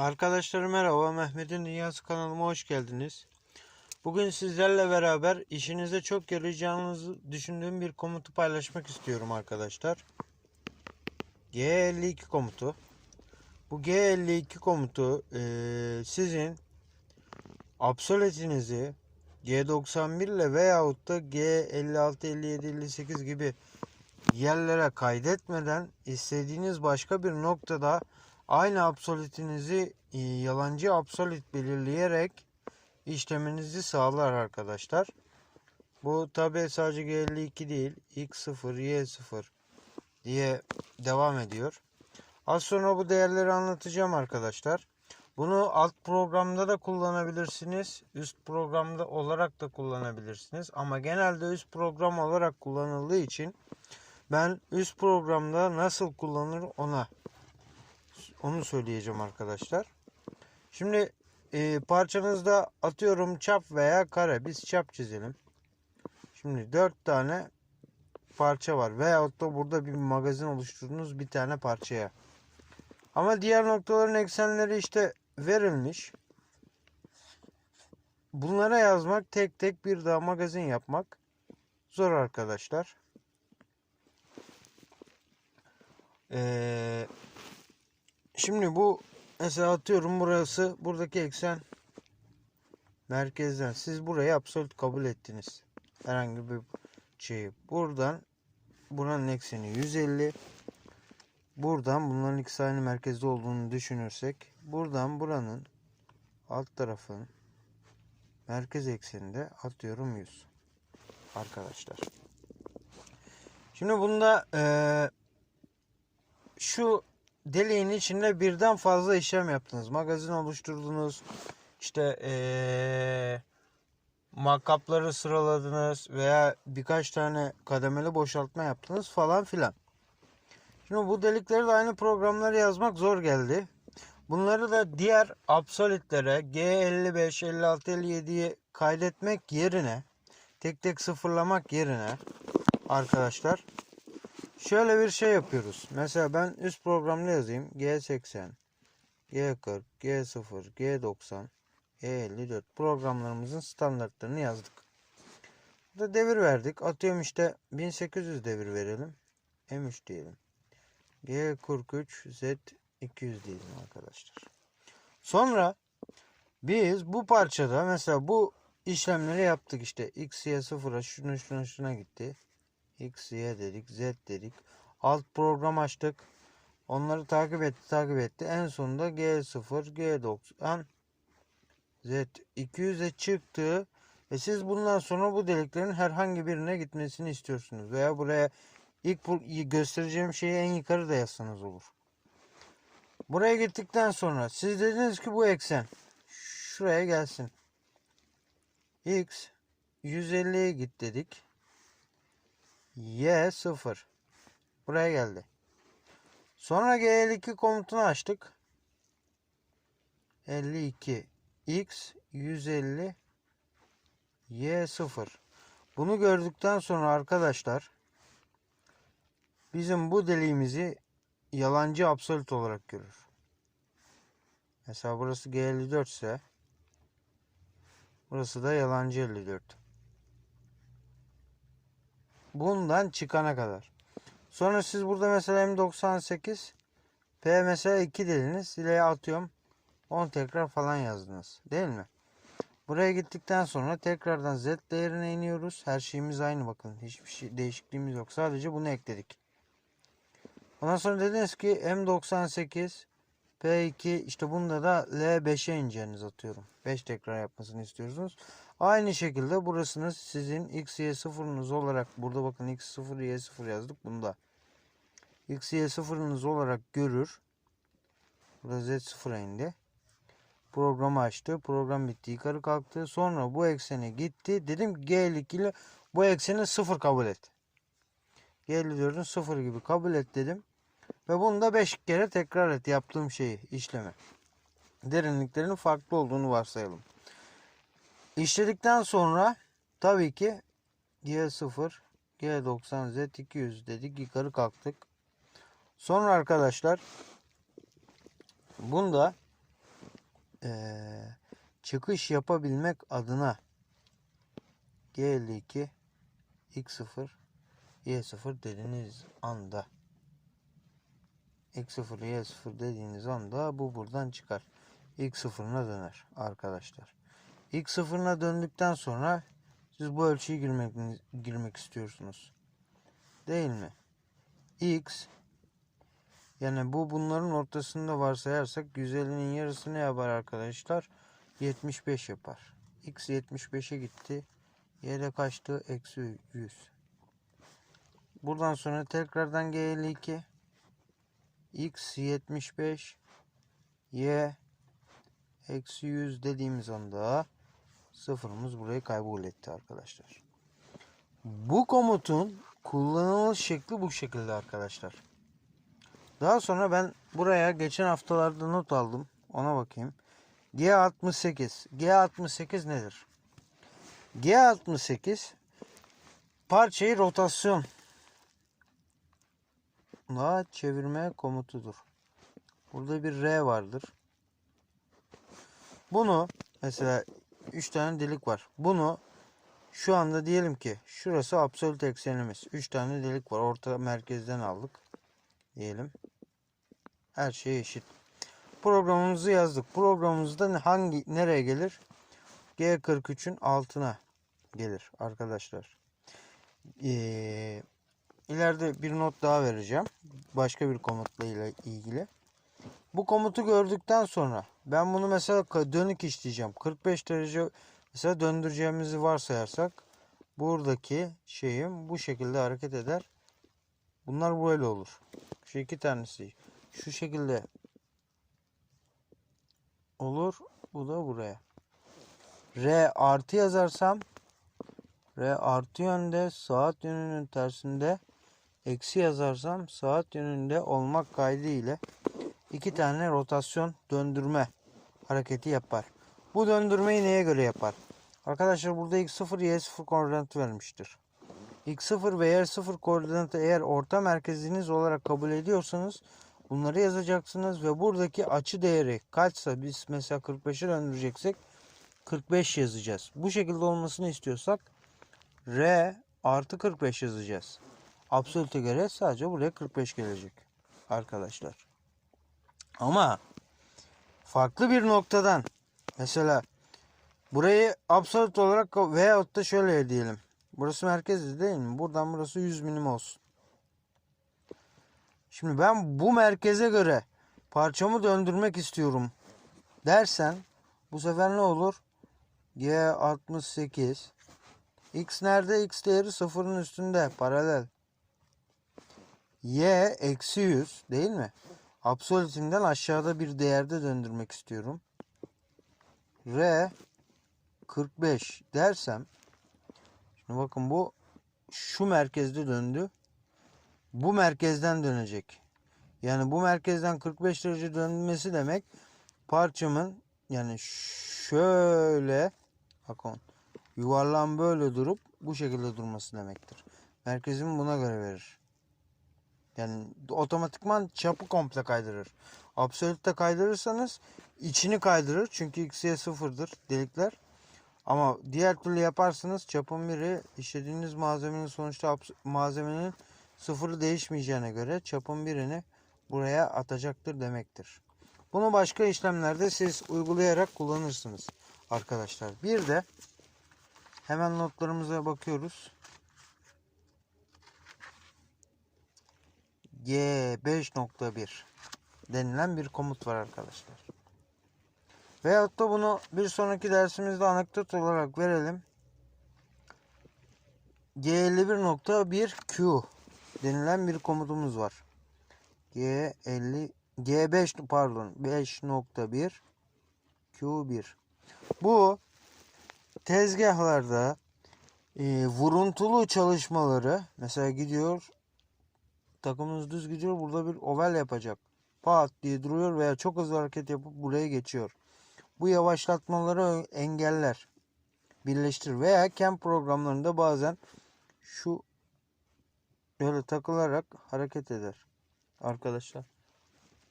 Arkadaşlar merhaba Mehmet'in Dünyası kanalıma hoş geldiniz. Bugün sizlerle beraber işinize çok yarayacağınızı düşündüğüm bir komutu paylaşmak istiyorum arkadaşlar. G52 komutu. Bu G52 komutu eee, sizin absoletinizi G91 ile veyahut da G56, 57, 58 gibi yerlere kaydetmeden istediğiniz başka bir noktada aynı absolutinizi e, yalancı absolut belirleyerek işleminizi sağlar arkadaşlar. Bu tabi sadece G52 değil X0, Y0 diye devam ediyor. Az sonra bu değerleri anlatacağım arkadaşlar. Bunu alt programda da kullanabilirsiniz. Üst programda olarak da kullanabilirsiniz. Ama genelde üst program olarak kullanıldığı için ben üst programda nasıl kullanılır ona onu söyleyeceğim arkadaşlar. Şimdi e, parçanızda atıyorum çap veya kare. Biz çap çizelim. Şimdi 4 tane parça var. Veyahut da burada bir magazin oluşturduğunuz bir tane parçaya. Ama diğer noktaların eksenleri işte verilmiş. Bunlara yazmak tek tek bir daha magazin yapmak zor arkadaşlar. Ee, şimdi bu mesela atıyorum burası buradaki eksen merkezden. Siz burayı absolut kabul ettiniz. Herhangi bir şeyi. Buradan buranın ekseni 150. Buradan bunların ikisi aynı merkezde olduğunu düşünürsek buradan buranın alt tarafın merkez ekseninde atıyorum 100 arkadaşlar. Şimdi bunda eee şu deliğin içinde birden fazla işlem yaptınız. Magazin oluşturdunuz. İşte eee markupları sıraladınız veya birkaç tane kademeli boşaltma yaptınız falan filan. Şimdi bu delikleri de aynı programları yazmak zor geldi. Bunları da diğer absolutlere G55, 56, 57'ye kaydetmek yerine tek tek sıfırlamak yerine arkadaşlar şöyle bir şey yapıyoruz. Mesela ben üst programda yazayım. G80, G40, G0, G90, G54 programlarımızın standartlarını yazdık. Burada devir verdik. Atıyorum işte 1800 devir verelim. M3 diyelim. G43 Z200 diyelim arkadaşlar. Sonra biz bu parçada mesela bu işlemleri yaptık işte X, Y sıfıra şuna şuna şuna gitti. X, Y dedik, Z dedik. Alt program açtık. Onları takip etti, takip etti. En sonunda G0, G90, Z200'e çıktı. Ve siz bundan sonra bu deliklerin herhangi birine gitmesini istiyorsunuz. Veya buraya ilk bu göstereceğim şeyi en yukarı da yazsanız olur. Buraya gittikten sonra siz dediniz ki bu eksen şuraya gelsin. X 150'ye git dedik. Y 0. Buraya geldi. Sonra G52 komutunu açtık. 52 X 150 Y 0. Bunu gördükten sonra arkadaşlar bizim bu deliğimizi yalancı absolut olarak görür. Mesela burası G54 ise burası da yalancı 54. Bundan çıkana kadar. Sonra siz burada mesela M98 P mesela 2 dediniz. Ila'ya atıyorum 10 tekrar falan yazdınız. Değil mi? Buraya gittikten sonra tekrardan Z değerine iniyoruz. Her şeyimiz aynı bakın. Hiçbir şey değişikliğimiz yok. Sadece bunu ekledik. Ondan sonra dediniz ki M98 P2 işte bunda da L5'e ineceğiniz atıyorum. 5 tekrar yapmasını istiyorsunuz. Aynı şekilde burasını sizin X, Y sıfırınız olarak burada bakın X 0, Y 0 yazdık bunda. X, Y sıfırınız olarak görür. Burada Z sıfıra indi. Programı açtı. Program bitti. Yukarı kalktı. Sonra bu eksene gitti. Dedim G52 ile bu ekseni sıfır kabul et. G54'ün sıfır gibi kabul et dedim. Ve bunu da 5 kere tekrar et yaptığım şeyi, işlemi. Derinliklerinin farklı olduğunu varsayalım. İşledikten sonra tabii ki G0, G90, Z200 dedik yukarı kalktık. Sonra arkadaşlar bunda eee, çıkış yapabilmek adına G52 X0 Y0 dediğiniz anda X0 Y0 dediğiniz anda bu buradan çıkar. X0'ına döner arkadaşlar. X0'ına döndükten sonra siz bu ölçüyü girmek, girmek istiyorsunuz. Değil mi? X yani bu bunların ortasında varsayarsak 150'nin yarısı ne yapar arkadaşlar? 75 yapar. X 75'e gitti. Y'de kaçtı? Eksi 100. Buradan sonra tekrardan G52 X 75 Y eksi 100 dediğimiz anda sıfırımız burayı kaybol arkadaşlar. Bu komutun kullanılış şekli bu şekilde arkadaşlar. Daha sonra ben buraya geçen haftalarda not aldım. Ona bakayım. G68. G68 nedir? G68 parçayı rotasyon la çevirme komutudur. Burada bir R vardır. Bunu mesela 3 tane delik var. Bunu şu anda diyelim ki şurası absolut eksenimiz. 3 tane delik var. Orta merkezden aldık. Diyelim. Her şey eşit. Programımızı yazdık. Programımızda hangi nereye gelir? G43'ün altına gelir arkadaşlar. Ee, ileride bir not daha vereceğim. Başka bir komutla ile ilgili. Bu komutu gördükten sonra ben bunu mesela dönük işleyeceğim. 45 derece mesela döndüreceğimizi varsayarsak buradaki şeyim bu şekilde hareket eder. Bunlar böyle olur. Şu iki tanesi şu şekilde olur. Bu da buraya. R artı yazarsam R artı yönde saat yönünün tersinde eksi yazarsam saat yönünde olmak kaydı ile iki tane rotasyon döndürme hareketi yapar. Bu döndürmeyi neye göre yapar? Arkadaşlar burada x0 y0 koordinatı vermiştir. x0 ve y0 koordinatı eğer orta merkeziniz olarak kabul ediyorsanız bunları yazacaksınız ve buradaki açı değeri kaçsa biz mesela 45'e döndüreceksek 45 yazacağız. Bu şekilde olmasını istiyorsak R artı 45 yazacağız. Absolute göre sadece buraya 45 gelecek arkadaşlar. Ama farklı bir noktadan mesela burayı absolut olarak veyahut da şöyle diyelim. Burası merkezde değil mi? Buradan burası 100 milim olsun. Şimdi ben bu merkeze göre parçamı döndürmek istiyorum dersen bu sefer ne olur? G68 X nerede? X değeri sıfırın üstünde paralel. Y eksi 100 değil mi? Absolutinden aşağıda bir değerde döndürmek istiyorum. R 45 dersem şimdi bakın bu şu merkezde döndü. Bu merkezden dönecek. Yani bu merkezden 45 derece dönmesi demek parçamın yani şöyle bakın yuvarlan böyle durup bu şekilde durması demektir. Merkezimi buna göre verir. Yani otomatikman çapı komple kaydırır. Absolütte kaydırırsanız içini kaydırır. Çünkü x'ye sıfırdır delikler. Ama diğer türlü yaparsanız çapın biri işlediğiniz malzemenin sonuçta malzemenin sıfırı değişmeyeceğine göre çapın birini buraya atacaktır demektir. Bunu başka işlemlerde siz uygulayarak kullanırsınız arkadaşlar. Bir de hemen notlarımıza bakıyoruz. G5.1 denilen bir komut var arkadaşlar. Veyahut da bunu bir sonraki dersimizde anekdot olarak verelim. G51.1Q denilen bir komutumuz var. G50 G5 pardon 5.1 Q1 Bu tezgahlarda e, vuruntulu çalışmaları mesela gidiyor takımınız düz gidiyor burada bir oval yapacak. Pat diye duruyor veya çok hızlı hareket yapıp buraya geçiyor. Bu yavaşlatmaları engeller. Birleştir veya CAM programlarında bazen şu böyle takılarak hareket eder. Arkadaşlar.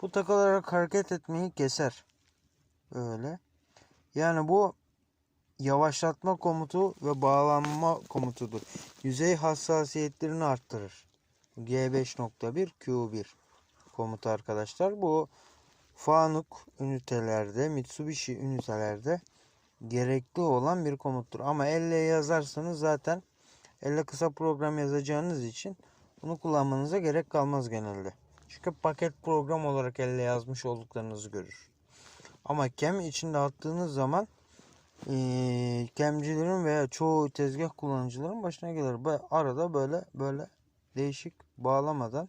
Bu takılarak hareket etmeyi keser. Böyle. Yani bu yavaşlatma komutu ve bağlanma komutudur. Yüzey hassasiyetlerini arttırır. G5.1 Q1 komutu arkadaşlar. Bu Fanuc ünitelerde, Mitsubishi ünitelerde gerekli olan bir komuttur. Ama elle yazarsanız zaten elle kısa program yazacağınız için bunu kullanmanıza gerek kalmaz genelde. Çünkü paket program olarak elle yazmış olduklarınızı görür. Ama kem içinde attığınız zaman kemcilerin veya çoğu tezgah kullanıcıların başına gelir. Arada böyle böyle değişik bağlamadan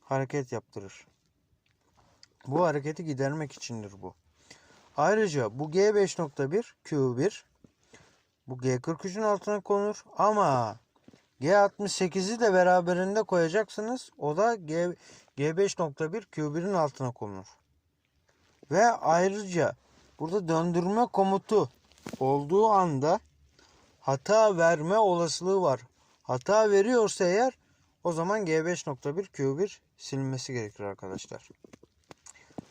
hareket yaptırır. Bu hareketi gidermek içindir bu. Ayrıca bu G5.1 Q1 bu G43'ün altına konur ama G68'i de beraberinde koyacaksınız. O da G, G5.1 Q1'in altına konur. Ve ayrıca burada döndürme komutu olduğu anda hata verme olasılığı var. Hata veriyorsa eğer o zaman G5.1 Q1 silinmesi gerekir arkadaşlar.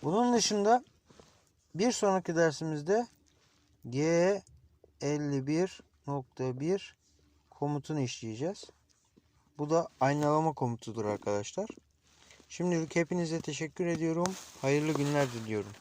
Bunun dışında bir sonraki dersimizde G51.1 komutunu işleyeceğiz. Bu da aynalama komutudur arkadaşlar. Şimdilik hepinize teşekkür ediyorum. Hayırlı günler diliyorum.